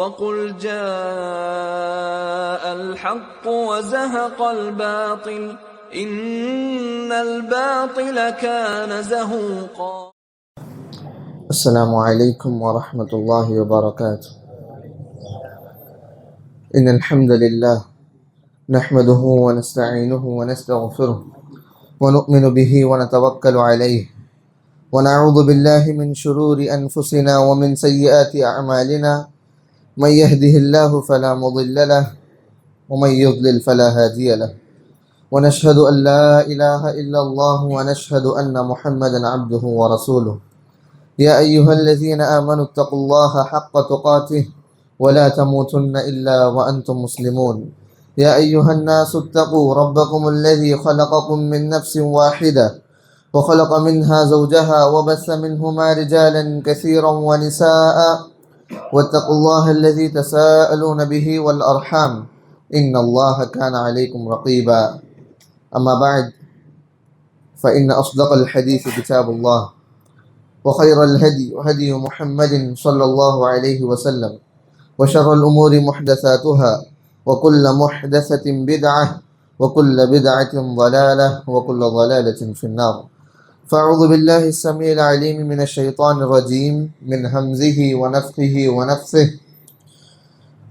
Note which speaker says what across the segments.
Speaker 1: وقل جاء الحق وزهق الباطل إن الباطل كان زهوقا.
Speaker 2: السلام عليكم ورحمة الله وبركاته. إن الحمد لله نحمده ونستعينه ونستغفره ونؤمن به ونتوكل عليه ونعوذ بالله من شرور أنفسنا ومن سيئات أعمالنا من يهده الله فلا مضل له ومن يضلل فلا هادي له. ونشهد أن لا إله إلا الله ونشهد أن محمدا عبده ورسوله. يا أيها الذين آمنوا اتقوا الله حق تقاته ولا تموتن إلا وأنتم مسلمون. يا أيها الناس اتقوا ربكم الذي خلقكم من نفس واحدة وخلق منها زوجها وبث منهما رجالا كثيرا ونساء. واتقوا الله الذي تساءلون به والأرحام. إن الله كان عليكم رقيبا. أما بعد فإن أصدق الحديث كتاب الله وخير الهدي هدي محمد صلى الله عليه وسلم وشر الأمور محدثاتها وكل محدثة بدعة وكل بدعة ضلالة وكل ضلالة في النار. فأعوذ بالله السميع العليم من الشيطان الرجيم من همزه ونفخه ونفثه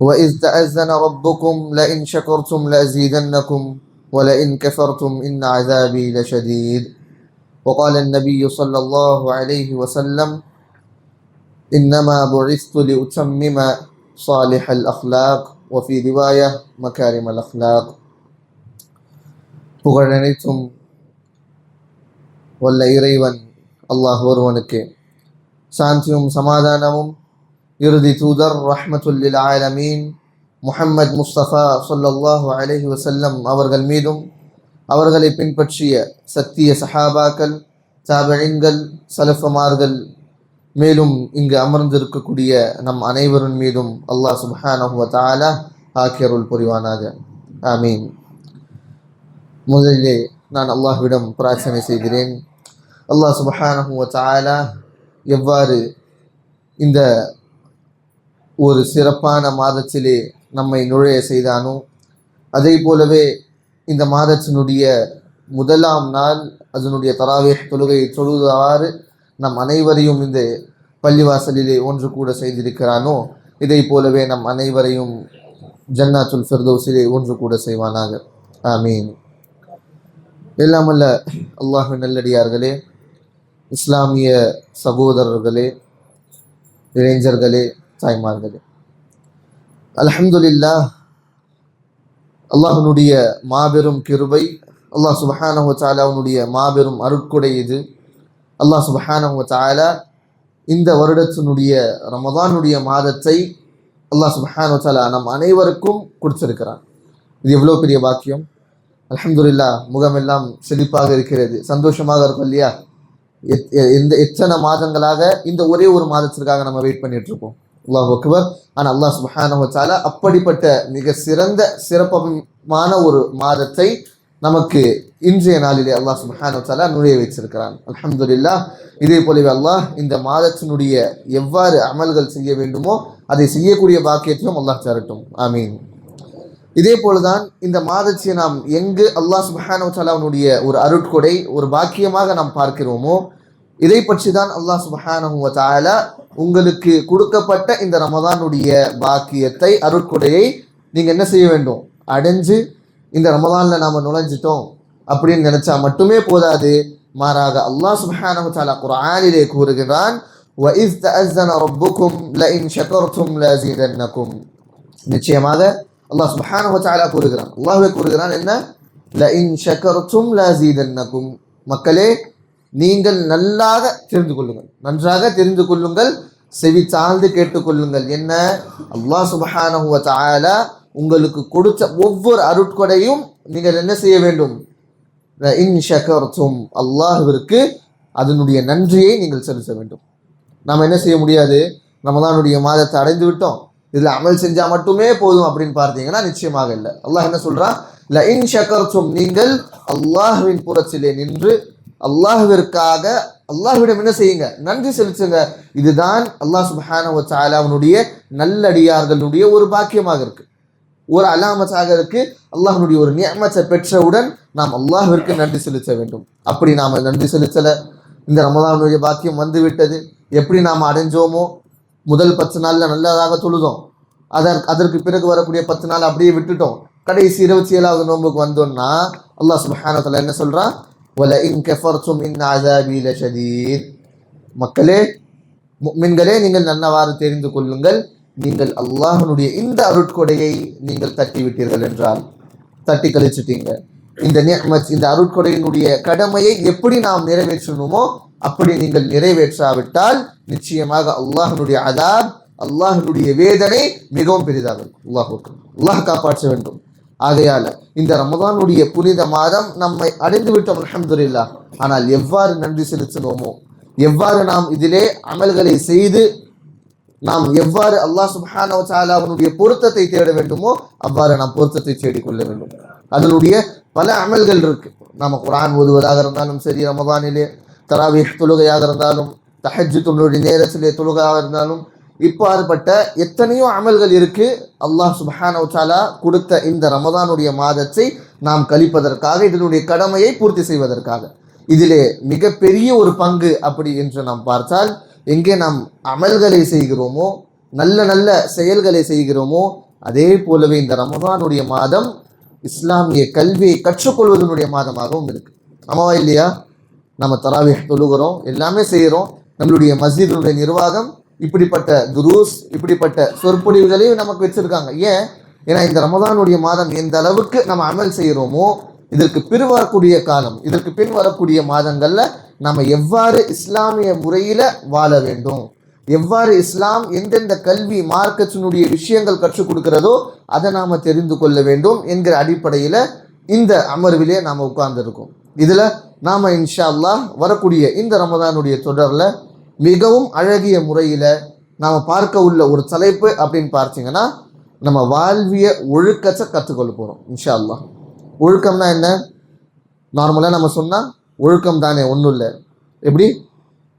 Speaker 2: وإذ تأذن ربكم لئن شكرتم لأزيدنكم ولئن كفرتم إن عذابي لشديد وقال النبي صلى الله عليه وسلم إنما بعثت لأتمم صالح الأخلاق وفي رواية مكارم الأخلاق புகழ் அனைத்தும் வல்ல இறைவன் அல்லாஹ் ஒருவனுக்கு. சாந்தியும் சமாதானமும் இறுதி தூதர் ரஹ்மத்துல்லில் ஆலமீன். முஹம்மது முஸ்தபா சொல்லல்லாஹு அலஹி வசல்லம் அவர்கள் மீதும் அவர்களை பின்பற்றிய சத்திய சஹாபாக்கள் தாபழின்கள் சலஃபமார்கள் மேலும் இங்கு அமர்ந்திருக்கக்கூடிய நம் அனைவரின் மீதும் அல்லாஹ் சுப்ஹானஹு வ ஆக்கியருள் புரிவானாக. ஆமீன். முதலிலே நான் அல்லாஹ்விடம் பிரார்த்தனை செய்கிறேன். அல்லாஹ் சுப்ஹானஹு வ எவ்வாறு இந்த ஒரு சிறப்பான மாதத்திலே நம்மை நுழைய செய்தானோ அதே போலவே இந்த மாதத்தினுடைய முதலாம் நாள் அதனுடைய தராவே தொழுகை தொழுவாறு நம் அனைவரையும் இந்த பள்ளிவாசலிலே ஒன்று கூட செய்திருக்கிறானோ இதை போலவே நம் அனைவரையும் ஜன்னாத்துல் ஃபிர்தோசிலே ஒன்று கூட செய்வானாக. ஆமீன். எல்லாமல்ல அல்லாஹு நல்லடியார்களே இஸ்லாமிய சகோதரர்களே இளைஞர்களே தாய்மார்களே. அலமதுல்லா அல்லாஹனுடைய மாபெரும் கிருபை அல்லாஹ் சுபஹானஹு தாலாவுடைய மாபெரும் அருட்கொடை இது. அல்லாஹ் சுபஹானஹு தாலா இந்த வருடத்தினுடைய ரமதானுடைய மாதத்தை அல்லாஹ் சுபஹானு தாலா நம் அனைவருக்கும் கொடுத்திருக்கிறான். இது எவ்வளோ பெரிய பாக்கியம்? அலமதுல்லா முகமெல்லாம் செழிப்பாக இருக்கிறது. சந்தோஷமாக இருக்கும் இல்லையா? எத்- எ- எந்த எத்தனை மாதங்களாக இந்த ஒரே ஒரு மாதத்திற்காக நம்ம வெயிட் பண்ணிட்டு இருக்கோம் அல்லாஹ் அக்பர். ஆனால் அல்லாஹ் சுப்ஹானஹு அப்படிப்பட்ட மிக சிறந்த சிறப்பமான ஒரு மாதத்தை நமக்கு இன்றைய நாளிலே அல்லாஹ் சுப்ஹானஹு வ நுழைய வைத்திருக்கிறான். அல்ஹம்துலில்லாஹ் இதே போலவே அல்லாஹ் இந்த மாதத்தினுடைய எவ்வாறு அமல்கள் செய்ய வேண்டுமோ அதை செய்யக்கூடிய பாக்கியத்தையும் அல்லாஹ் தரட்டும். ஆமீன். இதே போலதான் இந்த மாதத்தை நாம் எங்கு அல்லாஹ் சுபஹானுடைய ஒரு அருட்கொடை ஒரு பாக்கியமாக நாம் பார்க்கிறோமோ இதை பற்றி தான் அல்லாஹ் சுபஹானுவத்தால உங்களுக்கு கொடுக்கப்பட்ட இந்த ரமதானுடைய பாக்கியத்தை அருட்கொடையை நீங்கள் என்ன செய்ய வேண்டும்? அடைஞ்சு இந்த ரமதானில் நாம் நுழைஞ்சிட்டோம் அப்படின்னு நினச்சா மட்டுமே போதாது. மாறாக அல்லாஹ் சுபஹானுவத்தாலா குரானிலே கூறுகிறான் நிச்சயமாக அல்லாஹ் சுப்ஹானஹு வ தஆலா கூறுகிறான். அல்லாஹ்வே கூறுகிறான் என்ன? லஇன் ஷக்கர்தும் லஸீதன்னகும். மக்களே நீங்கள் நல்லாக தெரிந்து கொள்ளுங்கள். நன்றாக தெரிந்து கொள்ளுங்கள். செவி சார்ந்து கேட்டுக்கொள்ளுங்கள் என்ன? அல்லாஹ் சுப்ஹானஹு வ தஆலா உங்களுக்கு கொடுத்த ஒவ்வொரு அருட்கொடையும் நீங்கள் என்ன செய்ய வேண்டும்? இன் ஷக்கர்தும் அல்லாஹ்விற்கு அதனுடைய நன்றியை நீங்கள் செலுத்த வேண்டும். நாம் என்ன செய்ய முடியாது? ரமதானுடைய மாதத்தை அடைந்து விட்டோம். இதில் அமல் செஞ்சால் மட்டுமே போதும் அப்படின்னு பார்த்தீங்கன்னா நிச்சயமாக இல்லை. அல்லாஹ் என்ன சொல்கிறான் ல இன் ஷக்கர்தும் நீங்கள் அல்லாஹுவின் புறத்திலே நின்று அல்லாஹுவிற்காக அல்லாஹுவிடம் என்ன செய்யுங்க? நன்றி செலுத்துங்க. இதுதான் அல்லாஹ் சுப்ஹானஹு வ நல்லடியார்களுடைய ஒரு பாக்கியமாக இருக்கு. ஒரு அலாமத்தாக இருக்கு. அல்லாஹனுடைய ஒரு நியமத்தை பெற்றவுடன் நாம் அல்லாஹிற்கு நன்றி செலுத்த வேண்டும். அப்படி நாம் நன்றி செலுத்தலை. இந்த ரமதானுடைய பாக்கியம் வந்து விட்டது எப்படி நாம் அடைஞ்சோமோ முதல் பத்து நாளில் நல்லதாக தொழுதோம். அதற்கு அதற்கு பிறகு வரக்கூடிய பத்து நாள் அப்படியே விட்டுட்டோம். கடைசி இருபத்தி ஏழாவது நோன்புக்கு வந்தோம்னா அல்லாஹ் சுபஹானத்தில் என்ன சொல்கிறான் வல இன் கஃபர்தும் இன் அஸாபி லஷதீத் மக்களே மின்களே நீங்கள் நன்னவாறு தெரிந்து கொள்ளுங்கள். நீங்கள் அல்லாஹனுடைய இந்த அருட்கொடையை நீங்கள் தட்டி விட்டீர்கள் என்றால் தட்டி கழிச்சிட்டீங்க. இந்த இந்த அருட்கொடையினுடைய கடமையை எப்படி நாம் நிறைவேற்றணுமோ அப்படி நீங்கள் நிறைவேற்றாவிட்டால் நிச்சயமாக அல்லாஹனுடைய அதாப் அல்லாஹனுடைய வேதனை மிகவும் பெரிதாகும் அல்லாஹ் அல்லாஹ் காப்பாற்ற வேண்டும். ஆகையால் இந்த ரமதானுடைய புனித மாதம் நம்மை அடைந்து விட்டோம் அல்ஹம்துலில்லாஹ் ஆனால் எவ்வாறு நன்றி செலுத்தினோமோ எவ்வாறு நாம் இதிலே அமல்களை செய்து நாம் எவ்வாறு அல்லாஹ் சுப்ஹானஹு வ அவனுடைய பொருத்தத்தை தேட வேண்டுமோ அவ்வாறு நாம் பொருத்தத்தை தேடிக்கொள்ள வேண்டும். அதனுடைய பல அமல்கள் இருக்கு. நாம குரான் ஓதுவதாக இருந்தாலும் சரி ரமதானிலே தராவீஹ் தொழுகையாக இருந்தாலும் தஹஜு தொழுடைய நேரத்திலே தொழுகையாக இருந்தாலும் இப்பாறுபட்ட எத்தனையோ அமல்கள் இருக்கு. அல்லாஹ் சுப்ஹானஹு கொடுத்த இந்த ரமதானுடைய மாதத்தை நாம் கழிப்பதற்காக இதனுடைய கடமையை பூர்த்தி செய்வதற்காக. இதிலே மிகப்பெரிய ஒரு பங்கு அப்படி என்று நாம் பார்த்தால் எங்கே நாம் அமல்களை செய்கிறோமோ நல்ல நல்ல செயல்களை செய்கிறோமோ அதே போலவே இந்த ரமதானுடைய மாதம் இஸ்லாமிய கல்வியை கற்றுக்கொள்வதனுடைய மாதமாகவும் இருக்கு. ஆமாவா இல்லையா? நம்ம தராவி தொழுகிறோம் எல்லாமே செய்கிறோம். நம்மளுடைய மஸ்ஜிதினுடைய நிர்வாகம் இப்படிப்பட்ட துரூஸ் இப்படிப்பட்ட சொற்பொழிவுகளையும் நமக்கு வச்சுருக்காங்க. ஏன்? ஏன்னா இந்த ரமதானுடைய மாதம் எந்த அளவுக்கு நம்ம அமல் செய்கிறோமோ இதற்கு பின் வரக்கூடிய காலம் இதற்கு பின் வரக்கூடிய மாதங்களில் நம்ம எவ்வாறு இஸ்லாமிய முறையில் வாழ வேண்டும்? எவ்வாறு இஸ்லாம் எந்தெந்த கல்வி மார்க்கத்தினுடைய விஷயங்கள் கற்றுக் கொடுக்கிறதோ அதை நாம் தெரிந்து கொள்ள வேண்டும் என்கிற அடிப்படையில் இந்த அமர்விலே நாம் உட்கார்ந்துருக்கோம். இதில் நாம் இன்ஷா அல்லா வரக்கூடிய இந்த ரமதானுடைய தொடரில் மிகவும் அழகிய முறையில் நாம் பார்க்க உள்ள ஒரு தலைப்பு அப்படின்னு பார்த்தீங்கன்னா நம்ம வாழ்விய ஒழுக்கத்தை கற்றுக்கொள்ள போகிறோம் இன்ஷா அல்லா ஒழுக்கம்னா என்ன? நார்மலாக நம்ம சொன்னால் ஒழுக்கம் தானே ஒன்றும் இல்லை. எப்படி?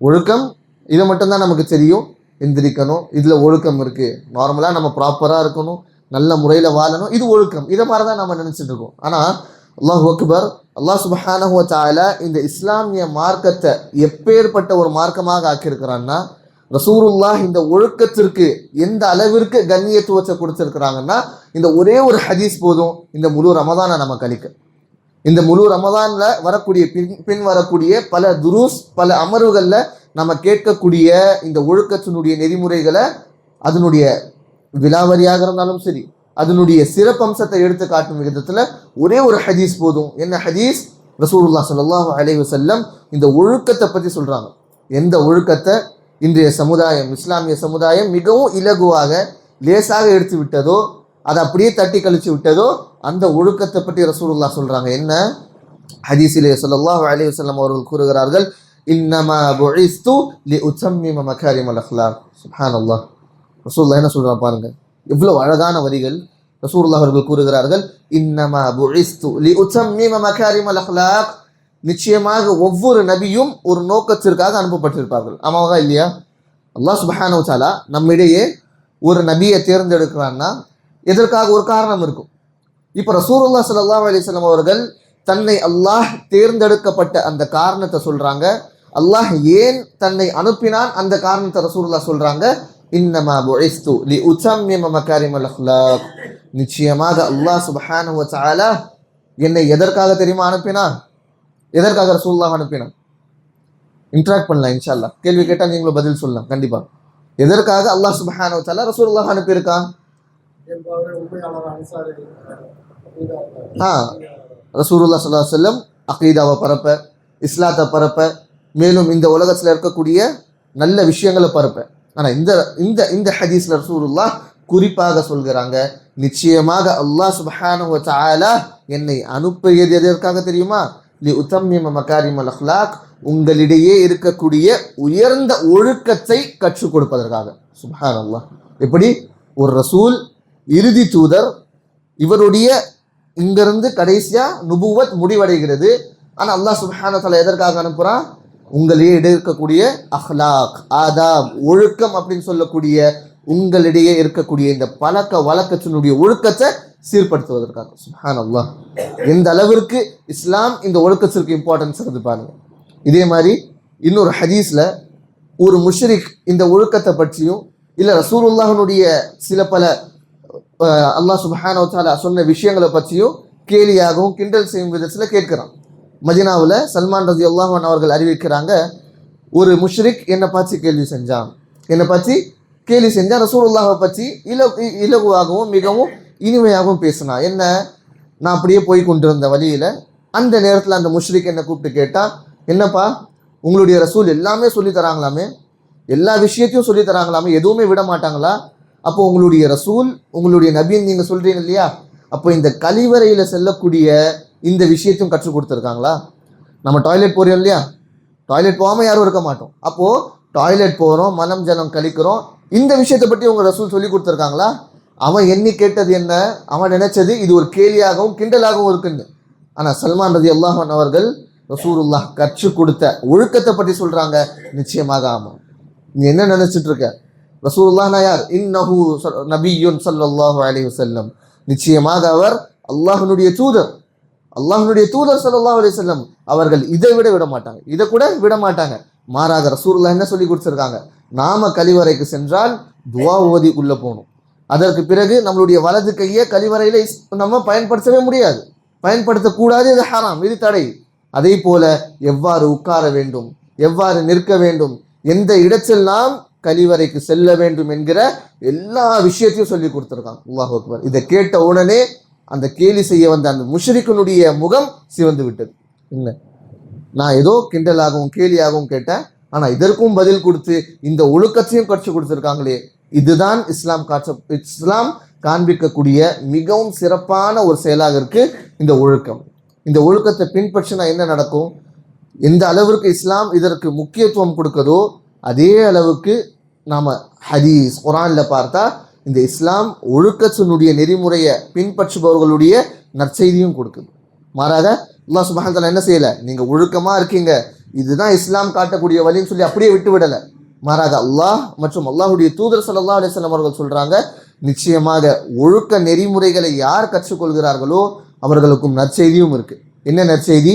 Speaker 2: ஒழுக்கம் இது மட்டும்தான் நமக்கு தெரியும். எந்திரிக்கணும் இதில் ஒழுக்கம் இருக்குது நார்மலாக நம்ம ப்ராப்பராக இருக்கணும் நல்ல முறையில் வாழணும் இது ஒழுக்கம். இதை மாதிரி தான் நம்ம நினச்சிட்டு இருக்கோம். ஆனால் அல்லாஹ் அக்பர் அல்லாஹ் சுபஹானஹுவ தாயில இந்த இஸ்லாமிய மார்க்கத்தை எப்பேற்பட்ட ஒரு மார்க்கமாக ஆக்கியிருக்கிறான்னா ரசூலுல்லாஹ் இந்த ஒழுக்கத்திற்கு எந்த அளவிற்கு கண்ணியத்துவத்தை கொடுத்துருக்குறாங்கன்னா இந்த ஒரே ஒரு ஹதீஸ் போதும். இந்த முழு ரமதானை நம்ம கழிக்க இந்த முழு ரமதானில் வரக்கூடிய பின் பின் வரக்கூடிய பல துருஸ் பல அமர்வுகளில் நம்ம கேட்கக்கூடிய இந்த ஒழுக்கத்தினுடைய நெறிமுறைகளை அதனுடைய விலாவரியாக இருந்தாலும் சரி அதனுடைய சிறப்பம்சத்தை எடுத்து காட்டும் விதத்தில் ஒரே ஒரு ஹதீஸ் போதும். என்ன ஹதீஸ்? ரசூருல்லா ஸல்லல்லாஹு அலைஹி செல்லம் இந்த ஒழுக்கத்தை பற்றி சொல்கிறாங்க எந்த ஒழுக்கத்தை? இன்றைய சமுதாயம் இஸ்லாமிய சமுதாயம் மிகவும் இலகுவாக லேசாக எடுத்து விட்டதோ அதை அப்படியே தட்டி கழிச்சு விட்டதோ அந்த ஒழுக்கத்தை பற்றி ரசூலுல்லாஹ் சொல்கிறாங்க என்ன? ஹதீஸிலே ஸல்லல்லாஹு அலைஹி செல்லம் அவர்கள் கூறுகிறார்கள் இன்னமா புஇஸ்து லி உத்தம்மிம மகாரிமல் அக்லாக் சுப்ஹானல்லாஹ். ரசூல்லா என்ன சொல்கிறான் பாருங்கள் எவ்வளவு அழகான வரிகள் ரசூர்லா அவர்கள் கூறுகிறார்கள். இன்னமா புழிஸ்து லி உத்தம்மிம மகாரிமல் அக்லாக் நிச்சயமாக ஒவ்வொரு நபியும் ஒரு நோக்கத்திற்காக அனுப்பப்பட்டிருப்பார்கள். ஆமாவா இல்லையா? அல்லாஹ் சுப்ஹானஹு சாலா நம்மிடையே ஒரு நபியை தேர்ந்தெடுக்கிறான்னா எதற்காக ஒரு காரணம் இருக்கும்? இப்போ ரசூலுல்லாஹ் சல்லா அலிஸ்லாம் அவர்கள் தன்னை அல்லாஹ் தேர்ந்தெடுக்கப்பட்ட அந்த காரணத்தை சொல்றாங்க. அல்லாஹ் ஏன் தன்னை அனுப்பினான் அந்த காரணத்தை ரசூலுல்லாஹ் சொல்றாங்க? இன்னமா புஇஸ்து லி உத்தம்மிம மகாரிமல் அக்லாக் நிச்சயமாக அல்லாஹ் சுப்ஹானஹு வ தஆலா என்னை எதற்காக தெரியுமா அனுப்பினா எதற்காக ரசூலுல்லாஹ் அனுப்பினா இன்ட்ராக்ட் பண்ணலாம் இன்ஷா அல்லாஹ் கேள்வி கேட்டால் நீங்களும் பதில் சொல்லலாம் கண்டிப்பா. எதற்காக அல்லாஹ் சுப்ஹானஹு வ தஆலா ரசூலுல்லாஹ் அனுப்பியிருக்கான்?
Speaker 3: இயல்பாகவே
Speaker 2: ஆ ரசூலுல்லா ஸல்லல்லாஹு அலைஹி வஸல்லம் அகீதாவை பரப்ப இஸ்லாத்தை பரப்ப மேலும் இந்த உலகத்தில் இருக்கக்கூடிய நல்ல விஷயங்களை பரப்பேன் ஆனால் இந்த இந்த இந்த ஹதீஸ்ல ரசூலுல்லாஹ் குறிப்பாக சொல்கிறாங்க நிச்சயமாக அல்லாஹ் சுபஹானு வ என்னை அனுப்பியது எதற்காக தெரியுமா? லி உத்தம்மிம மகாரிமல் அஹ்லாக் உங்களிடையே இருக்கக்கூடிய உயர்ந்த ஒழுக்கத்தை கற்றுக் கொடுப்பதற்காக. சுப்ஹானல்லாஹ். எப்படி? ஒரு ரசூல் இறுதி தூதர் இவருடைய இங்கிருந்து கடைசியாக நுபுவத் முடிவடைகிறது. ஆனால் அல்லாஹ் சுபஹான தஆலா எதற்காக அனுப்புகிறான் உங்களிடையே இருக்கக்கூடிய அஹ்லாக் ஆதாப் ஒழுக்கம் அப்படின்னு சொல்லக்கூடிய உங்களிடையே இருக்கக்கூடிய இந்த பழக்க வழக்கத்தினுடைய ஒழுக்கத்தை சீர்படுத்துவதற்காக. சுப்ஹான் அல்லாஹ் எந்த அளவிற்கு இஸ்லாம் இந்த ஒழுக்கத்திற்கு இம்பார்ட்டன்ஸ் இருந்து பாருங்க. இதே மாதிரி இன்னொரு ஹதீஸில் ஒரு முஷ்ரிக் இந்த ஒழுக்கத்தை பற்றியும் இல்லை ரசூலுல்லாஹனுடைய சில பல அல்லாஹ் சுப்ஹானஹு சொன்ன விஷயங்களை பற்றியும் கேலியாகவும் கிண்டல் செய்யும் விதத்தில் கேட்கிறான். மதினாவில் சல்மான் ரதி அல்லாஹன் அவர்கள் அறிவிக்கிறாங்க ஒரு முஷ்ரிக் என்னை பார்த்து கேள்வி செஞ்சான். என்னை பற்றி கேள்வி செஞ்சான் ரசூலுல்லாவை பற்றி இல இ- இலகுவாகவும் மிகவும் இனிமையாகவும் பேசினான். என்ன? நான் அப்படியே போய் கொண்டிருந்த வழியில் அந்த நேரத்தில் அந்த முஷ்ரிக் என்னை கூப்பிட்டு கேட்டால் என்னப்பா உங்களுடைய ரசூல் எல்லாமே சொல்லி தராங்களாமே? எல்லா விஷயத்தையும் சொல்லி தராங்களாமே? எதுவுமே விட மாட்டாங்களா? அப்போ உங்களுடைய ரசூல் உங்களுடைய நபின்னு நீங்கள் சொல்கிறீங்க இல்லையா? அப்போ இந்த கழிவறையில் செல்லக்கூடிய இந்த விஷயத்தையும் கற்றுக் கொடுத்துருக்காங்களா? நம்ம டாய்லெட் போகிறோம் இல்லையா? டாய்லெட் போகாம யாரும் இருக்க மாட்டோம். அப்போது டாய்லெட் போகிறோம் மனம் ஜனம் கழிக்கிறோம். இந்த விஷயத்தை பற்றி உங்கள் ரசூல் சொல்லி கொடுத்துருக்காங்களா? அவன் எண்ணி கேட்டது என்ன? அவன் நினைச்சது இது ஒரு கேலியாகவும் கிண்டலாகவும் இருக்குன்னு. ஆனால் சல்மான் ரதி அல்லாஹன் அவர்கள் ரசூலுல்லாஹ் கற்றுக் கொடுத்த ஒழுக்கத்தை பற்றி சொல்கிறாங்க நிச்சயமாக ஆமாம். நீ என்ன நினச்சிட்டு இருக்க? ரசூலுல்லாஹ்னா யார்? இன்னஹு நபியுன் சல்லாஹூ அலி வஸல்லம். நிச்சயமாக அவர் அல்லாஹனுடைய தூதர். அல்லாஹனுடைய தூதர் ஸல்லல்லாஹு அலைஹி வஸல்லம் அவர்கள் இதை விட விட மாட்டாங்க இதை கூட விட மாட்டாங்க மாறாக ரசூர்லா என்ன சொல்லி கொடுத்துருக்காங்க? நாம கழிவறைக்கு சென்றால் துவா ஓதி உள்ள போகணும். அதற்கு பிறகு நம்மளுடைய வலது கையை கழிவறையில நம்ம பயன்படுத்தவே முடியாது. பயன்படுத்தக்கூடாது இது ஹராம் இது தடை. அதே போல எவ்வாறு உட்கார வேண்டும் எவ்வாறு நிற்க வேண்டும் எந்த இடத்தெல்லாம் கழிவறைக்கு செல்ல வேண்டும் என்கிற எல்லா விஷயத்தையும் சொல்லி கொடுத்துருக்கான் அல்லாஹ் அக்பர். இதை கேட்ட உடனே அந்த கேலி செய்ய வந்த அந்த முஷரிக்கனுடைய முகம் சிவந்து விட்டது. என்ன நான் ஏதோ கிண்டலாகவும் கேலியாகவும் கேட்டேன். ஆனால் இதற்கும் பதில் கொடுத்து இந்த ஒழுக்கத்தையும் கற்றுக் கொடுத்துருக்காங்களே. இதுதான் இஸ்லாம் காட்ச இஸ்லாம் காண்பிக்கக்கூடிய மிகவும் சிறப்பான ஒரு செயலாக இருக்கு இந்த ஒழுக்கம். இந்த ஒழுக்கத்தை பின்பற்றினா என்ன நடக்கும்? எந்த அளவிற்கு இஸ்லாம் இதற்கு முக்கியத்துவம் கொடுக்குதோ அதே அளவுக்கு நாம ஹதீஸ் குரானில் பார்த்தா இந்த இஸ்லாம் ஒழுக்கத்தினுடைய நெறிமுறையை பின்பற்றுபவர்களுடைய நற்செய்தியும் கொடுக்குது. மாறாக அல்லாஹ் சுப்ஹானஹு என்ன செய்யலை? நீங்கள் ஒழுக்கமாக இருக்கீங்க. இதுதான் இஸ்லாம் காட்டக்கூடிய வழின்னு சொல்லி அப்படியே விட்டு விடலை. மாறாக அல்லாஹ் மற்றும் அல்லாஹ்வுடைய தூதர் சல்லா அலிஸ்லாம் அவர்கள் சொல்கிறாங்க நிச்சயமாக ஒழுக்க நெறிமுறைகளை யார் கற்றுக்கொள்கிறார்களோ அவர்களுக்கும் நற்செய்தியும் இருக்குது என்ன நற்செய்தி?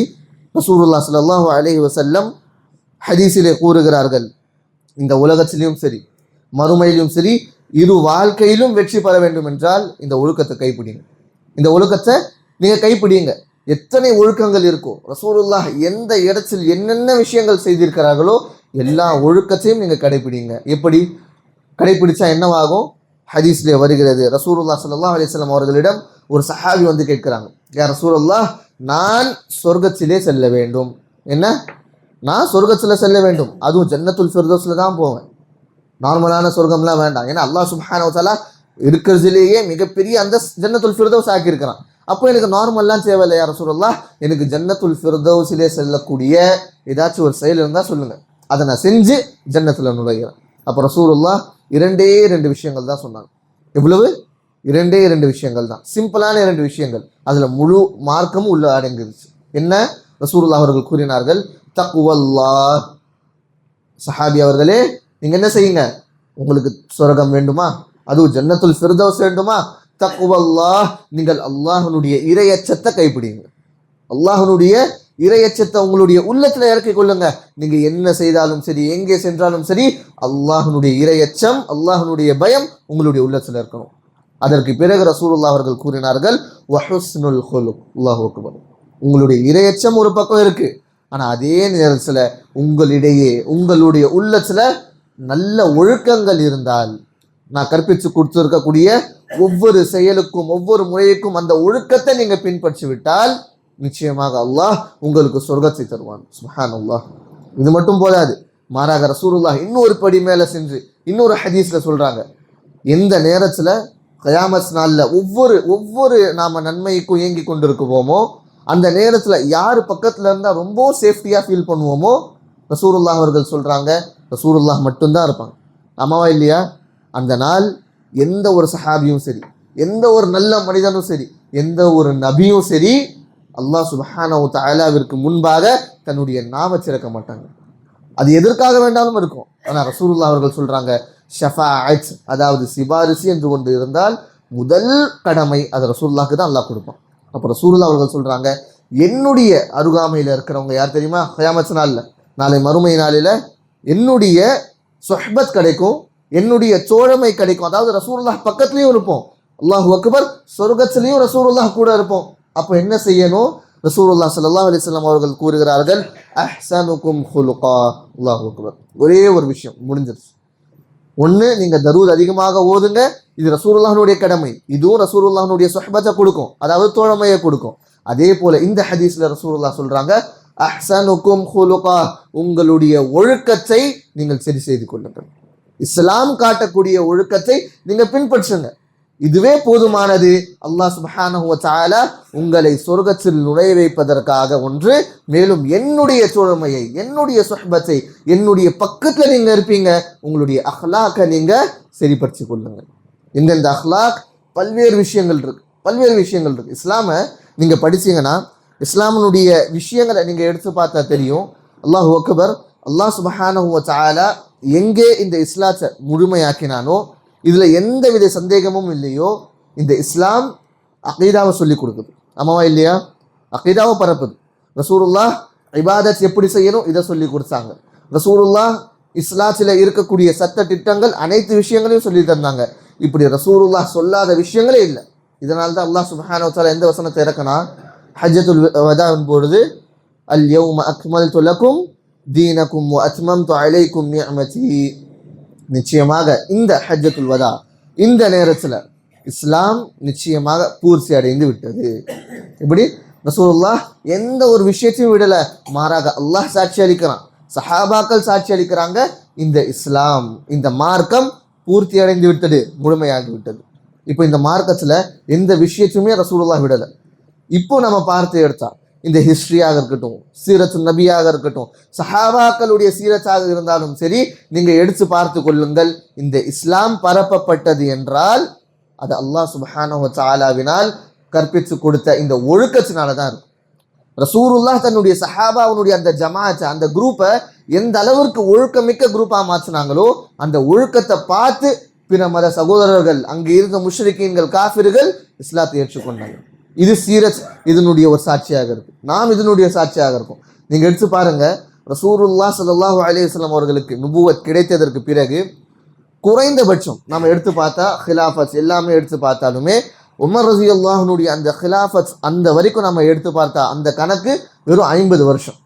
Speaker 2: ரசூலுல்லாஹ் சல்லாஹூ அலஹி வசல்லம் ஹதீஸிலே கூறுகிறார்கள். இந்த உலகத்திலையும் சரி மறுமையிலும் சரி இரு வாழ்க்கையிலும் வெற்றி பெற வேண்டும் என்றால் இந்த ஒழுக்கத்தை கைப்பிடிங்க. இந்த ஒழுக்கத்தை நீங்கள் கைப்பிடிங்க. எத்தனை ஒழுக்கங்கள் இருக்கும் ரசூலுல்லாஹ் எந்த இடத்தில் என்னென்ன விஷயங்கள் செய்திருக்கிறார்களோ எல்லா ஒழுக்கத்தையும் நீங்கள் கடைப்பிடிங்க. எப்படி? கடைப்பிடிச்சா என்னவாகும்? ஹதீஸ்லே வருகிறது. ரசூலுல்லா சல்லா அலிஸ்லாம் அவர்களிடம் ஒரு சஹாபி வந்து கேட்குறாங்க. யார் ரசூலுல்லாஹ் நான் சொர்க்கத்திலே செல்ல வேண்டும். என்ன? நான் சொர்க்கத்தில் செல்ல வேண்டும். அதுவும் ஜன்னத்துல் ஃபிர்தோஸில் தான் போவேன். நார்மலான சொர்க்கம்லாம் வேண்டாம். ஏன்னா அல்லாஹ் சுப்ஹானஹு இருக்கிறதுலேயே மிகப்பெரிய அந்த ஜன்னத்துல் ஃபிர்தௌஸ் ஆக்கியிருக்கிறான். அப்போ எனக்கு நார்மல்லாம் தேவையில்லை யார் சொல்லலாம் எனக்கு ஜன்னத்துல் ஃபிர்தௌஸிலே செல்லக்கூடிய ஏதாச்சும் ஒரு செயல் இருந்தால் சொல்லுங்கள் அதை நான் செஞ்சு ஜன்னத்தில் நுழைகிறேன். அப்போ ரசூலுல்லா இரண்டே ரெண்டு விஷயங்கள் தான் சொன்னாங்க. எவ்வளவு? இரண்டே இரண்டு விஷயங்கள் தான். சிம்பிளான இரண்டு விஷயங்கள். அதில் முழு மார்க்கமும் உள்ள அடங்கிருச்சு. என்ன? ரசூல்லா அவர்கள் கூறினார்கள் தக்குவல்லா சஹாபி அவர்களே நீங்கள் என்ன செய்யுங்க? உங்களுக்கு சொர்க்கம் வேண்டுமா? அதுவும் ஜன்னத்துல் ஃபிர்தோஸ் வேண்டுமா? தக்குவல்லாஹ் நீங்கள் அல்லாஹனுடைய இரையச்சத்தை கைப்பிடிங்க. அல்லாஹனுடைய இரையச்சத்தை உங்களுடைய உள்ளத்தில் இறக்கி கொள்ளுங்க. நீங்கள் என்ன செய்தாலும் சரி எங்கே சென்றாலும் சரி அல்லாஹனுடைய இரையச்சம் அல்லாஹனுடைய பயம் உங்களுடைய உள்ளத்தில் இருக்கணும். அதற்கு பிறகு ரசூலுல்லாஹ் அவர்கள் கூறினார்கள் வஹுஸ்னுல் ஹுலுக். அல்லாஹ் உங்களுடைய இரையச்சம் ஒரு பக்கம் இருக்கு. ஆனால் அதே நேரத்தில் உங்களிடையே உங்களுடைய உள்ளத்தில் நல்ல ஒழுக்கங்கள் இருந்தால் நான் கற்பித்து கொடுத்துருக்கக்கூடிய ஒவ்வொரு செயலுக்கும் ஒவ்வொரு முறைக்கும் அந்த ஒழுக்கத்தை நீங்கள் பின்பற்றி விட்டால் நிச்சயமாக அல்லாஹ் உங்களுக்கு சொர்க்கத்தை தருவான். சுஹான் அல்லாஹ் இது மட்டும் போதாது. மாறாக ரசூலுல்லாஹ் இன்னொரு படி மேலே சென்று இன்னொரு ஹதீஸில் சொல்கிறாங்க எந்த நேரத்தில் கயாமஸ் நாளில் ஒவ்வொரு ஒவ்வொரு நாம நன்மைக்கும் இயங்கி கொண்டிருக்குவோமோ அந்த நேரத்தில் யார் பக்கத்தில் இருந்தால் ரொம்ப சேஃப்டியாக ஃபீல் பண்ணுவோமோ ரசூருல்லாஹ் அவர்கள் சொல்கிறாங்க ரசூருல்லாஹ் மட்டும்தான் இருப்பாங்க. ஆமாவா இல்லையா? அந்த நாள் எந்த ஒரு சஹாபியும் சரி எந்த ஒரு நல்ல மனிதனும் சரி எந்த ஒரு நபியும் சரி அல்லாஹ் சுபஹானவு தஆலாவிற்கு முன்பாக தன்னுடைய நாவை சிறக்க மாட்டாங்க. அது எதற்காக வேண்டாலும் இருக்கும். ஆனால் ரசூருல்லா அவர்கள் சொல்றாங்க ஷஃபாஅத் அதாவது சிபாரிசு என்று கொண்டு இருந்தால் முதல் கடமை அது ரசூல்லாக்கு தான் அல்லாஹ் கொடுப்பான். அப்போ ரசூல்லா அவர்கள் சொல்கிறாங்க என்னுடைய அருகாமையில் இருக்கிறவங்க யார் தெரியுமா? ஹயாமச்சனா இல்லை நாளை மறுமை நாளில் என்னுடைய சொஹ்பத் கிடைக்கும் என்னுடைய தோழமை கிடைக்கும். அதாவது ரசூலுல்லாஹ் பக்கத்துலேயும் இருப்போம். அல்லாஹ் அக்பர் சொர்க்கத்துலேயும் ரசூலுல்லாஹ் கூட இருப்போம். அப்போ என்ன செய்யணும்? ரசூலுல்லாஹ் ஸல்லல்லாஹு அலிஸ்லாம் அவர்கள் கூறுகிறார்கள் அஹ்சனுக்கும் ஹுலுகா. அல்லாஹ் அக்பர். ஒரே ஒரு விஷயம் முடிஞ்சிருச்சு. ஒன்று நீங்கள் தரூர் அதிகமாக ஓதுங்க இது ரசூலுல்லாஹனுடைய கடமை. இதுவும் ரசூலுல்லாஹனுடைய சொஹ்பத்தை கொடுக்கும் அதாவது தோழமையை கொடுக்கும். அதே போல் இந்த ஹதீஸ்ல ரசூலுல்லாஹ் சொல்கிறாங்க அஹ்சனுக்கும் ஹுலுகா உங்களுடைய ஒழுக்கத்தை நீங்கள் சரி செய்து கொள்ளுங்கள். இஸ்லாம் காட்டக்கூடிய ஒழுக்கத்தை நீங்க பின்பற்றுங்க. இதுவே போதுமானது. அல்லாஹ் சுப்ஹானஹு வ உங்களை சொர்க்கத்தில் நுழைய வைப்பதற்காக ஒன்று மேலும் என்னுடைய தோழமையை என்னுடைய சொஹபத்தை என்னுடைய பக்கத்தில் நீங்க இருப்பீங்க உங்களுடைய அஹ்லாக்கை நீங்க சரிப்படுத்திக் கொள்ளுங்க எந்தெந்த அஹ்லாக்? பல்வேறு விஷயங்கள் இருக்கு. பல்வேறு விஷயங்கள் இருக்கு. இஸ்லாமை நீங்க படிச்சீங்கன்னா இஸ்லாமினுடைய விஷயங்களை நீங்கள் எடுத்து பார்த்தா தெரியும். அல்லாஹ் அக்பர் அல்லாஹ் சுபஹானஹு வ எங்கே இந்த இஸ்லாத்தை முழுமையாக்கினானோ இதில் எந்த வித சந்தேகமும் இல்லையோ இந்த இஸ்லாம் அகீதாவை சொல்லி கொடுக்குது. ஆமாவா இல்லையா? அகீதாவை பரப்புது. ரசூருல்லா இபாதத் எப்படி செய்யணும்? இதை சொல்லி கொடுத்தாங்க. ரசூருல்லா இஸ்லாத்தில் இருக்கக்கூடிய சட்ட திட்டங்கள் அனைத்து விஷயங்களையும் சொல்லி தந்தாங்க. இப்படி ரசூருல்லா சொல்லாத விஷயங்களே இல்லை. இதனால்தான் அல்லாஹ் சுப்ஹானஹு எந்த வசனத்தை இறக்குனா ஹஜ்ஜத்துல் வதாவின் பொழுது அல் யௌம அக்மல் துலக்கும் தீனக்கும் அத்மம் அத்மம்து அலைக்கும் நிஅமதி. நிச்சயமாக இந்த ஹஜ்ஜத்துல் வதா இந்த நேரத்தில் இஸ்லாம் நிச்சயமாக பூர்த்தி அடைந்து விட்டது. இப்படி ரசூல்லா எந்த ஒரு விஷயத்தையும் விடலை. மாறாக அல்லாஹ் சாட்சி அளிக்கிறான். சஹாபாக்கள் சாட்சி அளிக்கிறாங்க. இந்த இஸ்லாம் இந்த மார்க்கம் பூர்த்தி அடைந்து விட்டது முழுமையாகி விட்டது. இப்போ இந்த மார்க்கத்தில் எந்த விஷயத்தையுமே ரசூலுல்லாஹ் விடலை. இப்போ நம்ம பார்த்து எடுத்தா இந்த ஹிஸ்ட்ரியாக இருக்கட்டும் சீரத்து நபியாக இருக்கட்டும் சஹாபாக்களுடைய சீரத்தாக இருந்தாலும் சரி நீங்கள் எடுத்து பார்த்து கொள்ளுங்கள் இந்த இஸ்லாம் பரப்பப்பட்டது என்றால் அது அல்லாஹ் சுப்ஹானஹு சாலாவினால் கற்பித்து கொடுத்த இந்த ஒழுக்கத்தினால தான் இருக்கும். ரசூலுல்லாஹ் தன்னுடைய சஹாபாவுடைய அந்த ஜமாஅத்தை அந்த குரூப்பை எந்த அளவிற்கு ஒழுக்கமிக்க குரூப்பாக மாற்றினாங்களோ அந்த ஒழுக்கத்தை பார்த்து பிற மத சகோதரர்கள் அங்கே இருந்த முஷ்ரிக்கீன்கள் காஃபிர்கள் இஸ்லாத்தை ஏற்றுக்கொண்டாங்க இது சீரத் இதனுடைய ஒரு சாட்சியாக இருக்கு நாம் இதனுடைய சாட்சியாக இருக்கும். நீங்க எடுத்து பாருங்க. ரசூருல்லா சல்லாஹூ அலைஹி அவர்களுக்கு நுபுவத் கிடைத்ததற்கு பிறகு குறைந்தபட்சம் நம்ம எடுத்து பார்த்தா ஹிலாஃபத் எல்லாமே எடுத்து பார்த்தாலுமே உமர் ரசி அல்லாஹனுடைய அந்த ஹிலாஃபத் அந்த வரைக்கும் நம்ம எடுத்து பார்த்தா அந்த கணக்கு வெறும் ஐம்பது வருஷம்.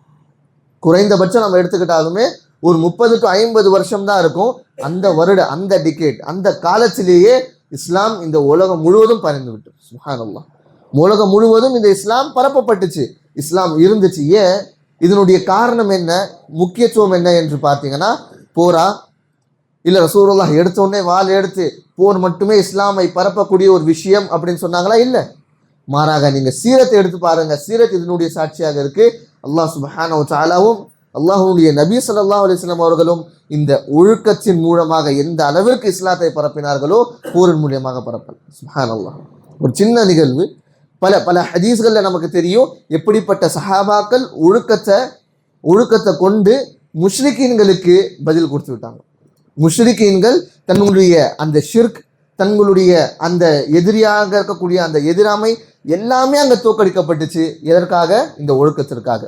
Speaker 2: குறைந்தபட்சம் நம்ம எடுத்துக்கிட்டாலுமே ஒரு முப்பது டு ஐம்பது வருஷம் தான் இருக்கும். அந்த வருட அந்த டிகேட் அந்த காலத்திலேயே இஸ்லாம் இந்த உலகம் முழுவதும் பறந்து விட்டு சுஹானல்லாஹ். உலகம் முழுவதும் இந்த இஸ்லாம் பரப்பப்பட்டுச்சு. இஸ்லாம் இருந்துச்சு. ஏன் இதனுடைய காரணம் என்ன? முக்கியத்துவம் என்ன என்று பார்த்தீங்கன்னா போரா இல்லை ரசூலுல்லாஹ் எடுத்தோடனே வால் வாள் எடுத்து போர் மட்டுமே இஸ்லாமை பரப்பக்கூடிய ஒரு விஷயம் அப்படின்னு சொன்னாங்களா? இல்லை. மாறாக நீங்கள் சீரத்தை எடுத்து பாருங்கள் சீரத் இதனுடைய சாட்சியாக இருக்குது அல்லாஹ் சுபஹானோ சாலாவும் அல்லாஹுடைய நபி சல்லா அலிஸ்லாம் அவர்களும் இந்த ஒழுக்கத்தின் மூலமாக எந்த அளவிற்கு இஸ்லாத்தை பரப்பினார்களோ போரின் மூலியமாக பரப்பல். அல்லாஹ் ஒரு சின்ன நிகழ்வு. பல பல ஹதீஸ்களில் நமக்கு தெரியும் எப்படிப்பட்ட சஹாபாக்கள் ஒழுக்கத்தை ஒழுக்கத்தை கொண்டு முஷ்ரிக்கீன்களுக்கு பதில் கொடுத்து விட்டாங்க. முஷ்ரிக்கீன்கள் தன்னுடைய அந்த ஷிர்க் தங்களுடைய அந்த எதிரியாக இருக்கக்கூடிய அந்த எதிராமை எல்லாமே அங்கே தோக்கடிக்கப்பட்டுச்சு எதற்காக? இந்த ஒழுக்கத்திற்காக.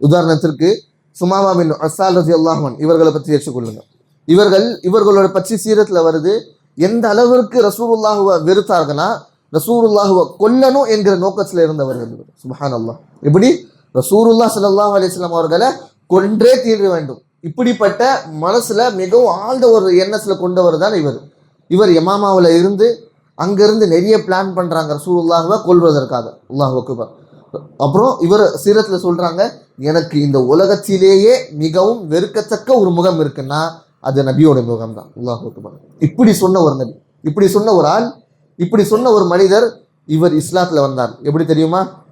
Speaker 2: உதாரணத்திற்கு சுமாமா பின் அசால் ரசி அல்லாஹன் இவர்களை பற்றி ஏற்றுக்கொள்ளுங்க. இவர்கள் இவர்களோட பற்றி சீரத்தில் வருது எந்த அளவிற்கு ரசூலுல்லாஹுவை வெறுத்தார்கள்னா ரசூருல்லாஹுவை கொல்லணும் என்கிற நோக்கத்தில் இருந்தவர்கள் இவர். அல்லாஹ் எப்படி? ரசூருல்லா ஸல்லல்லாஹு அலிஸ்லாம் அவர்களை கொன்றே தீர வேண்டும். இப்படிப்பட்ட மனசுல மிகவும் ஆழ்ந்த ஒரு எண்ணத்துல கொண்டவர் தான் இவர். இவர் எமாமாவில் இருந்து அங்கிருந்து நிறைய பிளான் பண்றாங்க ரசூலுல்லாஹுவை கொல்வதற்காக. அல்லாஹ் அக்பர். அப்புறம் இவர் சீரத்தில் சொல்றாங்க எனக்கு இந்த உலகத்திலேயே மிகவும் வெறுக்கத்தக்க ஒரு முகம் இருக்குன்னா அது நபியோட முகம் தான் அல்லாஹ் இப்படி சொன்ன ஒரு நபி. இப்படி சொன்ன ஒரு ஆள் இப்படி சொன்ன ஒரு மனிதர் இவர் இஸ்லாத்தில் வந்தார். எப்படி தெரியுமா?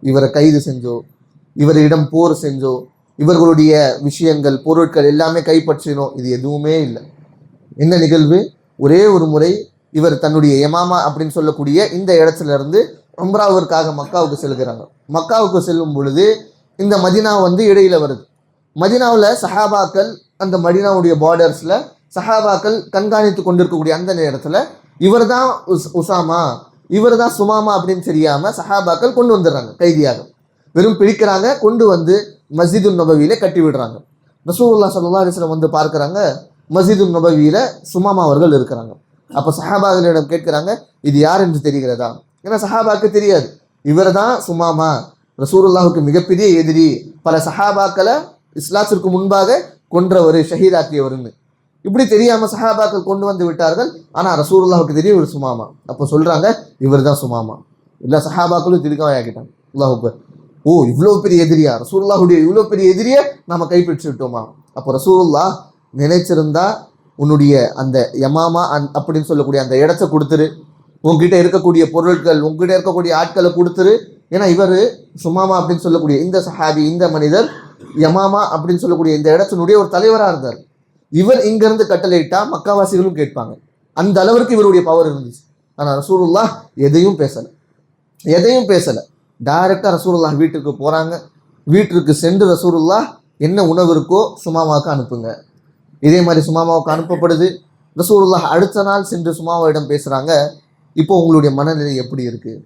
Speaker 2: இவரை கைது செஞ்சோ இவரிடம் போர் செஞ்சோ இவர்களுடைய விஷயங்கள் பொருட்கள் எல்லாமே கைப்பற்றினோம் இது எதுவுமே இல்லை. என்ன நிகழ்வு? ஒரே ஒரு முறை இவர் தன்னுடைய எமாமா அப்படின்னு சொல்லக்கூடிய இந்த இடத்துல இருந்து உம்ராவிற்காக மக்காவுக்கு செல்கிறாங்க. மக்காவுக்கு செல்லும் பொழுது இந்த மதினா வந்து இடையில வருது. மதினாவில் சஹாபாக்கள் அந்த மதினாவுடைய பார்டர்ஸில் சஹாபாக்கள் கண்காணித்து கொண்டிருக்கக்கூடிய அந்த நேரத்தில் இவர் தான் உஸ் உசாமா இவர் தான் சுமாமா அப்படின்னு தெரியாமல் சஹாபாக்கள் கொண்டு வந்துடுறாங்க கைதியாக. வெறும் பிடிக்கிறாங்க கொண்டு வந்து மஸ்ஜிது நபவியில கட்டி விடுறாங்க. ரசூலுல்லாஹ் சல்லா அலிஸ்லம் வந்து பார்க்குறாங்க மஸ்ஜிது நபவியில் சுமாமா அவர்கள் இருக்கிறாங்க. அப்போ சஹாபாக்களிடம் கேட்குறாங்க இது யார் என்று தெரிகிறதா? ஏன்னா சஹாபாக்கு தெரியாது. இவர் தான் சுமாமா. ரசூலுல்லாஹுக்கு மிகப்பெரிய எதிரி. பல சஹாபாக்களை இஸ்லாத்திற்கு முன்பாக கொன்றவர் ஷஹீதாக்கியவர்னு இப்படி தெரியாம சஹாபாக்கள் கொண்டு வந்து விட்டார்கள். ஆனா ரசூலுல்லாஹுக்கு தெரியும் இவர் சுமாமா. அப்போ சொல்றாங்க இவர் தான் சுமாமா. எல்லா சஹாபாக்களும் திருக்கவாயாக்கிட்டாங்க. அல்லாஹ் அக்பர். ஓ இவ்வளோ பெரிய எதிரியா? ரசூலுல்லாஹுடைய இவ்வளோ பெரிய எதிரியை நாம கைப்பற்றி விட்டோமா? அப்போ ரசூலுல்லாஹ் நினைச்சிருந்தா உன்னுடைய அந்த யமாமா அந் அப்படின்னு சொல்லக்கூடிய அந்த இடத்த கொடுத்துரு. உங்ககிட்ட இருக்கக்கூடிய பொருட்கள் உங்ககிட்ட இருக்கக்கூடிய ஆட்களை கொடுத்துரு. ஏன்னா இவர் சுமாமா அப்படின்னு சொல்லக்கூடிய இந்த சஹாபி இந்த மனிதர் யமாமா அப்படின்னு சொல்லக்கூடிய இந்த இடத்தினுடைய ஒரு தலைவராக இருந்தார். இவர் இங்கிருந்து கட்டளையிட்டா மக்காவாசிகளும் கேட்பாங்க. அந்த அளவிற்கு இவருடைய பவர் இருந்துச்சு. ஆனால் ரசூலுல்லா எதையும் பேசலை. எதையும் பேசலை. டைரெக்டாக ரசூலுல்லா வீட்டுக்கு போகிறாங்க வீட்டிற்கு சென்று ரசூலுல்லா என்ன உணவு இருக்கோ சுமாமாவுக்கு அனுப்புங்க. இதே மாதிரி சுமாமாவுக்கு அனுப்பப்படுது. ரசூலுல்லா அடுத்த நாள் சென்று சுமாமாவிடம் பேசுகிறாங்க இப்போ உங்களுடைய மனநிலை எப்படி இருக்குது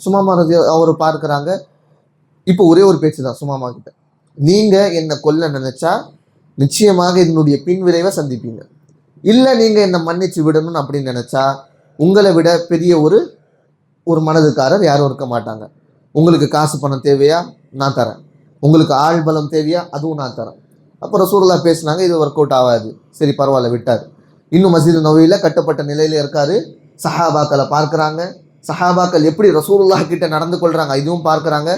Speaker 2: சுமாமா அவர் பார்க்குறாங்க. இப்போ ஒரே ஒரு பேச்சு தான் சுமாமா கிட்ட. நீங்கள் என்னை கொல்ல நினச்சா நிச்சயமாக இதனுடைய பின்விளைவை சந்திப்பீங்க. இல்லை நீங்கள் என்னை மன்னிச்சு விடணும்னு அப்படின்னு நினச்சா உங்களை விட பெரிய ஒரு ஒரு மனதுக்காரர் யாரும் இருக்க மாட்டாங்க. உங்களுக்கு காசு பணம் தேவையா? நான் தரேன். உங்களுக்கு ஆள் பலம் தேவையா? அதுவும் நான் தரேன். அப்போ ரசூலுல்லா பேசுனாங்க இது ஒர்க் அவுட் ஆகாது. சரி பரவாயில்ல விட்டார். இன்னும் மசீது நோயில் கட்டப்பட்ட நிலையில் இருக்காரு. சஹாபாக்களை பார்க்குறாங்க. சஹாபாக்கள் எப்படி ரசூலுல்லாஹ் கிட்ட நடந்து கொள்கிறாங்க இதுவும் பார்க்குறாங்க.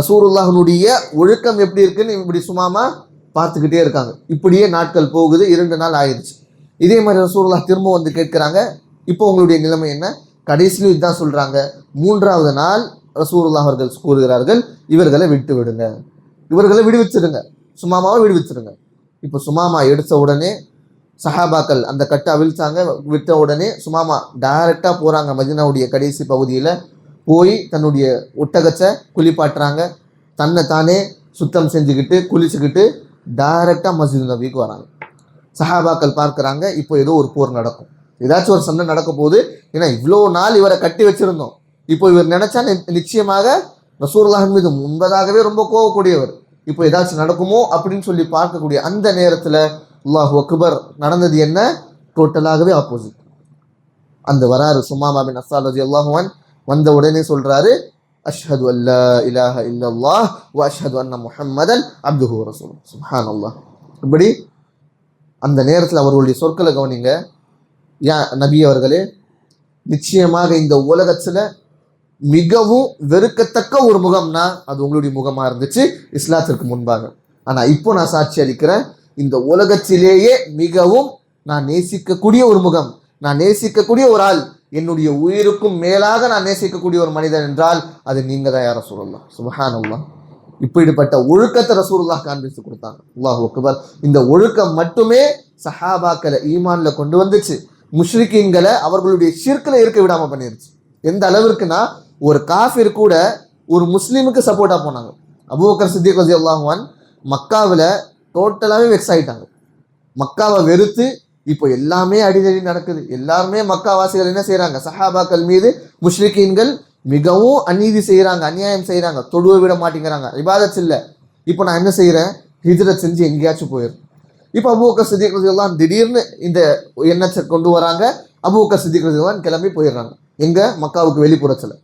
Speaker 2: ரசூலுல்லாஹனுடைய ஒழுக்கம் எப்படி இருக்குன்னு இப்படி சும்மாமா பார்த்துக்கிட்டே இருக்காங்க. இப்படியே நாட்கள் போகுது இரண்டு நாள் ஆயிடுச்சு இதே மாதிரி ரசூல்லா திரும்ப வந்து கேட்குறாங்க இப்போ உங்களுடைய நிலைமை என்ன? கடைசியிலும் இதுதான் சொல்கிறாங்க மூன்றாவது நாள் ரசூலுல்லாஹ் அவர்கள் கூறுகிறார்கள் இவர்களை விட்டு விடுங்க. இவர்களை விடுவிச்சிருங்க. சுமாமாவை விடுவிச்சிருங்க. இப்போ சுமாமா எடுத்த உடனே சஹாபாக்கள் அந்த கட்டை அவிழ்த்தாங்க விட்ட உடனே சுமாமா டைரெக்டாக போகிறாங்க மதினாவுடைய கடைசி பகுதியில் போய் தன்னுடைய ஒட்டகச்சை குளிப்பாட்டுறாங்க. தன்னை தானே சுத்தம் செஞ்சுக்கிட்டு குளிச்சுக்கிட்டு டைரெக்டாக மஸ்ஜித் நபிக்கு வராங்க. சஹாபாக்கள் பார்க்குறாங்க இப்போ ஏதோ ஒரு போர் நடக்கும். ஏதாச்சும் ஒரு சண்டை நடக்க போகுது ஏன்னா இவ்வளோ நாள் இவரை கட்டி வச்சிருந்தோம். இப்போ இவர் நினச்சா நிச்சயமாக ரசூர்லாஹன் மீது முன்பதாகவே ரொம்ப கோவக்கூடியவர். இப்போ ஏதாச்சும் நடக்குமோ அப்படின்னு சொல்லி பார்க்கக்கூடிய அந்த நேரத்தில் அல்லாஹ் அக்பர் நடந்தது என்ன? டோட்டலாகவே ஆப்போசிட் அந்த வராரு சுமாமா பின் அஸ்ஸால் ரதி அல்லாஹுவன் வந்த உடனே சொல்கிறாரு அஷ்ஹது அல்லா இலாஹ இல்லல்லாஹ் வ அஷ்ஹது அன்ன முஹம்மதன் அப்துஹு ரசூல் சுஹான் அல்லாஹ் இப்படி அந்த நேரத்தில் அவர்களுடைய சொற்களை கவனிங்க. யா நபி அவர்களே நிச்சயமாக இந்த உலகத்தில் மிகவும் வெறுக்கத்தக்க ஒரு முகம்னா அது உங்களுடைய முகமாக இருந்துச்சு இஸ்லாத்திற்கு முன்பாக. ஆனால் இப்போ நான் சாட்சி அளிக்கிறேன் இந்த உலகத்திலேயே மிகவும் நான் நேசிக்கக்கூடிய ஒரு முகம் நான் நேசிக்கக்கூடிய ஒரு ஆள் என்னுடைய உயிருக்கும் மேலாக நான் நேசிக்கக்கூடிய ஒரு மனிதன் என்றால் அது நீங்கள் தான் யார சொல்லலாம் சுபஹானல்லாஹ். இப்படிப்பட்ட ஒழுக்கத்தை ரசூலுல்லாஹ் காண்பித்து கொடுத்தாங்க. அல்லாஹ் அக்பர். இந்த ஒழுக்கம் மட்டுமே சஹாபாக்களை ஈமான்ல கொண்டு வந்துச்சு. முஷ்ரிக்கீன்களை அவர்களுடைய ஷிர்கில் இருக்க விடாமல் பண்ணிருச்சு. எந்த அளவிற்குனா ஒரு காஃபிர் கூட ஒரு முஸ்லீமுக்கு சப்போர்ட்டாக போனாங்க. அபூபக்கர் சித்திக் ரதி அல்லாஹுவான் மக்காவில் டோட்டலாகவே வெக்ஸ் ஆகிட்டாங்க மக்காவை வெறுத்து இப்போ எல்லாமே அடிதடி நடக்குது. எல்லாருமே மக்காவாசிகள் என்ன செய்கிறாங்க சஹாபாக்கள் மீது முஸ்லிக்கீன்கள் மிகவும் அநீதி செய்கிறாங்க அநியாயம் செய்கிறாங்க தொழுவ விட மாட்டேங்கிறாங்க. இபாதத் இல்லை. இப்போ நான் என்ன செய்கிறேன் ஹிஜ்ரத் செஞ்சு எங்கேயாச்சும் போயிடுறேன் இப்போ அபூபக்கர் சித்திக் ரதியல்லாஹ் திடீர்னு இந்த எண்ணத்தை கொண்டு வராங்க. அபூபக்கர் சித்திக் ரதியல்லாஹ் கிளம்பி போயிடுறாங்க. எங்க? மக்காவுக்கு வெளிப்புறத்தில்.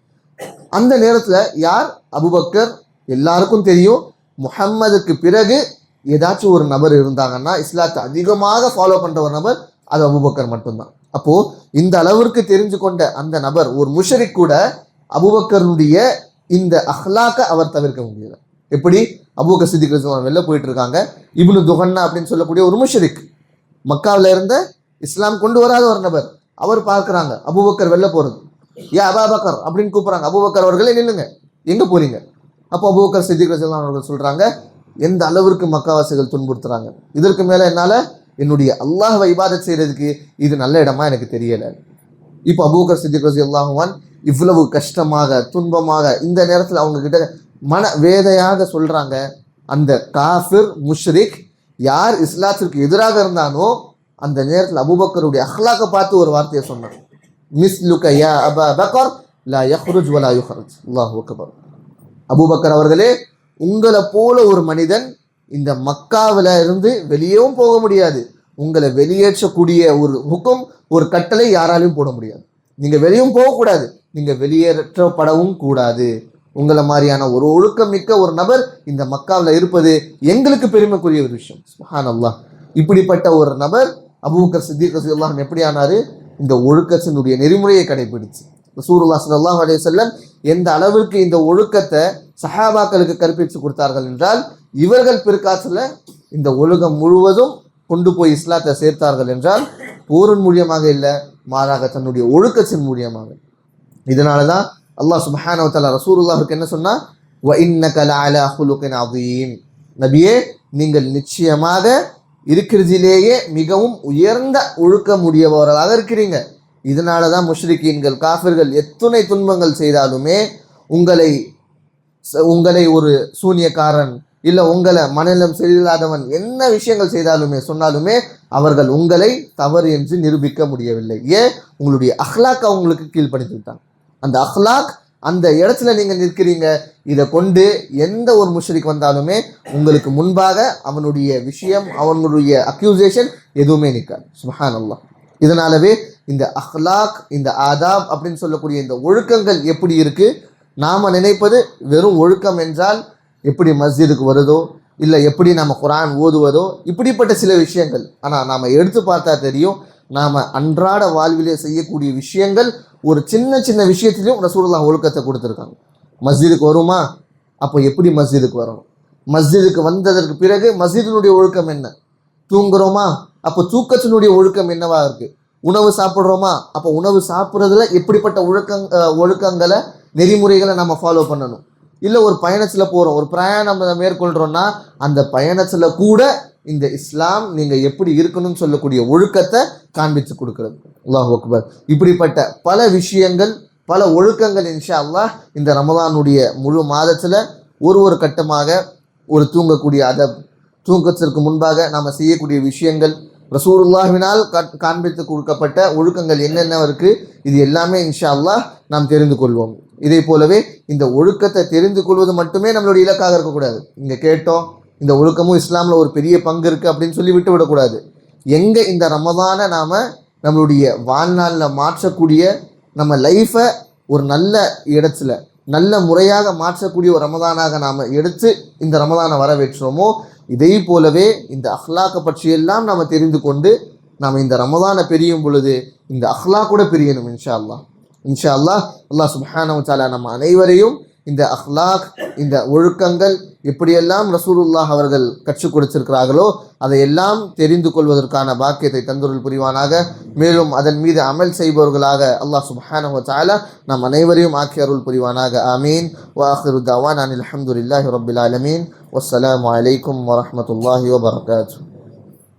Speaker 2: அந்த நேரத்தில் யார்? அபுபக்கர். எல்லாருக்கும் தெரியும். முஹம்மதுக்கு பிறகு ஏதாச்சும் ஒரு நபர் இருந்தாங்கன்னா இஸ்லாத்தை அதிகமாக ஃபாலோ பண்ணுற ஒரு நபர் அது அபூபக்கர் மட்டும்தான். அப்போது இந்த அளவிற்கு தெரிஞ்சு கொண்ட அந்த நபர் ஒரு முஷரிக் கூட அபுபக்கருடைய இந்த அஹ்லாக்க அவர் தவிர்க்க முடியல. எப்படி? அபுபக்கர் சித்திக் ரலியல்லாஹு வெளில போயிட்டு இருக்காங்க. இப்னு துஹன்னா அப்படின்னு சொல்லக்கூடிய ஒரு முஷரிக். மக்காவில் இருந்த இஸ்லாம் கொண்டு வராத ஒரு நபர். அவர் பார்க்குறாங்க அபுபக்கர் வெளில போகிறது ஏ அபாபக்கர் அப்படின்னு கூப்பிடுறாங்க. அபுபக்கர் அவர்களே நில்லுங்க. எங்கே போறீங்க? அப்போ அபுபக்கர் சித்திக் ரலியல்லாஹு அவர்கள் சொல்கிறாங்க எந்த அளவிற்கு மக்காவாசிகள் துன்புறுத்துறாங்க? இதற்கு மேலே என்னால் என்னுடைய அல்லாஹ்வை இபாதத் செய்கிறதுக்கு இது நல்ல இடமா எனக்கு தெரியலை. இப்போ அபூபக்கர் சித்திக் ரலியல்லாஹு இவ்வளவு கஷ்டமாக துன்பமாக இந்த நேரத்தில் அவங்க கிட்ட மன வேதையாக சொல்கிறாங்க அந்த காஃபிர் முஷ்ரிக் யார் இஸ்லாத்திற்கு எதிராக இருந்தானோ அந்த நேரத்தில் அபூபக்கருடைய அஹ்லாக பார்த்து ஒரு வார்த்தையை சொன்னார் மிஸ் லுக்கையா அபா பக்கர் லா யஹ்ருஜ் வலா யுஹ்ரஜ். அல்லாஹு அபுபக்கர் அபூபக்கர் அவர்களே உங்களை போல ஒரு மனிதன் இந்த மக்காவில் இருந்து வெளியேவும் போக முடியாது. உங்களை வெளியேற்றக்கூடிய ஒரு முகம் ஒரு கட்டளை யாராலையும் போட முடியாது. நீங்கள் வெளியும் போகக்கூடாது. நீங்கள் வெளியேற்றப்படவும் கூடாது. உங்களை மாதிரியான ஒரு ஒழுக்கம் மிக்க ஒரு நபர் இந்த மக்காவில் இருப்பது எங்களுக்கு பெருமைக்குரிய ஒரு விஷயம். சுஹான் அல்லாஹ் இப்படிப்பட்ட ஒரு நபர் அபூக்கர் சித்திக் ரசூலுல்லாஹ் எப்படி ஆனார்? இந்த ஒழுக்கத்தினுடைய நெறிமுறையை கடைபிடிச்சு ரசூலுல்லாஹ் சல்லாஹ் அலைஹி வஸல்லம் எந்த அளவிற்கு இந்த ஒழுக்கத்தை சஹாபாக்களுக்கு கற்பித்து கொடுத்தார்கள் என்றால் இவர்கள் பிற்காலத்தில் இந்த உலகம் முழுவதும் கொண்டு போய் இஸ்லாத்தை சேர்த்தார்கள் என்றால் போரின் மூலியமாக இல்லை மாறாக தன்னுடைய ஒழுக்கத்தின் மூலியமாக. இதனால தான் அல்லாஹ் சுப்ஹானஹு தலா தஆலா என்ன சொன்னால் வ இன்னக அதீம் நபியே நீங்கள் நிச்சயமாக இருக்கிறதிலேயே மிகவும் உயர்ந்த ஒழுக்கமுடையவர்களாக இருக்கிறீங்க. இதனால தான் முஷ்ரிக்கீன்கள் காஃபிர்கள் எத்துணை துன்பங்கள் செய்தாலுமே உங்களை உங்களை ஒரு சூனியக்காரன் இல்லை உங்களை மனநலம் சரியில்லாதவன் என்ன விஷயங்கள் செய்தாலுமே சொன்னாலுமே அவர்கள் உங்களை தவறு என்று நிரூபிக்க முடியவில்லை. ஏன்? உங்களுடைய அஹ்லாக் அவங்களுக்கு கீழ்ப்படுத்திவிட்டாங்க அந்த அஹ்லாக் அந்த இடத்துல நீங்கள் நிற்கிறீங்க இதை கொண்டு எந்த ஒரு முஷரிக்கு வந்தாலுமே உங்களுக்கு முன்பாக அவனுடைய விஷயம் அவனுடைய அக்யூசேஷன் எதுவுமே நிற்காது. சுஹான் அல்லாஹ் இதனாலவே இந்த அஹ்லாக் இந்த ஆதாப் அப்படின்னு சொல்லக்கூடிய இந்த ஒழுக்கங்கள் எப்படி இருக்குது நாம் நினைப்பது வெறும் ஒழுக்கம் என்றால் எப்படி மஸ்ஜிதுக்கு வருதோ இல்லை எப்படி நம்ம குரான் ஓதுவதோ இப்படிப்பட்ட சில விஷயங்கள். ஆனால் நாம் எடுத்து பார்த்தா தெரியும் நாம் அன்றாட வாழ்விலே செய்யக்கூடிய விஷயங்கள் ஒரு சின்ன சின்ன விஷயத்திலையும் ரசூலுல்லாஹ் ஒழுக்கத்தை கொடுத்துருக்காங்க. மஸ்ஜிதுக்கு வருமா? அப்போ எப்படி மஸ்ஜிதுக்கு வரணும் மஸ்ஜிதுக்கு வந்ததற்கு பிறகு மஸ்ஜிதினுடைய ஒழுக்கம் என்ன? தூங்குறோமா? அப்போ தூக்கத்தினுடைய ஒழுக்கம் என்னவா இருக்குது உணவு சாப்பிட்றோமா? அப்போ உணவு சாப்பிட்றதுல எப்படிப்பட்ட ஒழுக்கங் ஒழுக்கங்களை நெறிமுறைகளை நம்ம ஃபாலோ பண்ணணும். இல்லை ஒரு பயணத்தில் போகிறோம் ஒரு பிரயாணம் மேற்கொள்கிறோன்னா அந்த பயணத்தில் கூட இந்த இஸ்லாம் நீங்கள் எப்படி இருக்கணும்னு சொல்லக்கூடிய ஒழுக்கத்தை காண்பித்து கொடுக்குறது. அல்லாஹ் அக்பர். இப்படிப்பட்ட பல விஷயங்கள் பல ஒழுக்கங்கள் இன்ஷா அல்லாஹ் இந்த ரமதானுடைய முழு மாதத்தில் ஒரு ஒரு கட்டமாக ஒரு தூங்கக்கூடிய அதப் தூங்கத்திற்கு முன்பாக நாம் செய்யக்கூடிய விஷயங்கள் ரசூருல்லாஹினால் காண்பித்து கொடுக்கப்பட்ட ஒழுக்கங்கள் என்னென்ன இருக்கு? இது எல்லாமே இன்ஷா அல்லாஹ் நாம் தெரிந்து கொள்வோம். இதே போலவே இந்த ஒழுக்கத்தை தெரிந்து கொள்வது மட்டுமே நம்மளுடைய இலக்காக இருக்கக்கூடாது. இங்கே கேட்டோம் இந்த ஒழுக்கமும் இஸ்லாமில் ஒரு பெரிய பங்கு இருக்குது அப்படின்னு சொல்லி விட்டு விடக்கூடாது. எங்கே இந்த ரமதானை நாம் நம்மளுடைய வாழ்நாளில் மாற்றக்கூடிய நம்ம லைஃப்பை ஒரு நல்ல இடத்துல நல்ல முறையாக மாற்றக்கூடிய ஒரு ரமதானாக நாம் எடுத்து இந்த ரமதானை வரவேற்றோமோ இதே போலவே இந்த அஹ்லாக்கை பற்றியெல்லாம் நாம் தெரிந்து கொண்டு நாம் இந்த ரமதானை பெரியும் பொழுது இந்த அஹ்லா கூட பிரியணும் இன்ஷா அல்லாஹ். இன்ஷா அல்லாஹ் அல்லாஹ் சுப்ஹானஹு வ நம்ம அனைவரையும் இந்த அஹ்லாக் இந்த ஒழுக்கங்கள் எப்படியெல்லாம் ரசூலுல்லாஹ் அவர்கள் கற்றுக் கொடுத்திருக்கிறார்களோ அதையெல்லாம் தெரிந்து கொள்வதற்கான பாக்கியத்தை தந்துருள் புரிவானாக. மேலும் அதன் மீது அமல் செய்பவர்களாக அல்லாஹ் சுப்ஹானஹு வ நம் அனைவரையும் ஆக்கி அருள் புரிவானாக. ஆமீன். வாஹிரு தவான் அனில் அஹமதுல்லாஹி ரப்பில் ஆலமீன். வஸ்ஸலாமு வலைக்கம் வரமத்துல்லாஹி வபரகாத்துஹு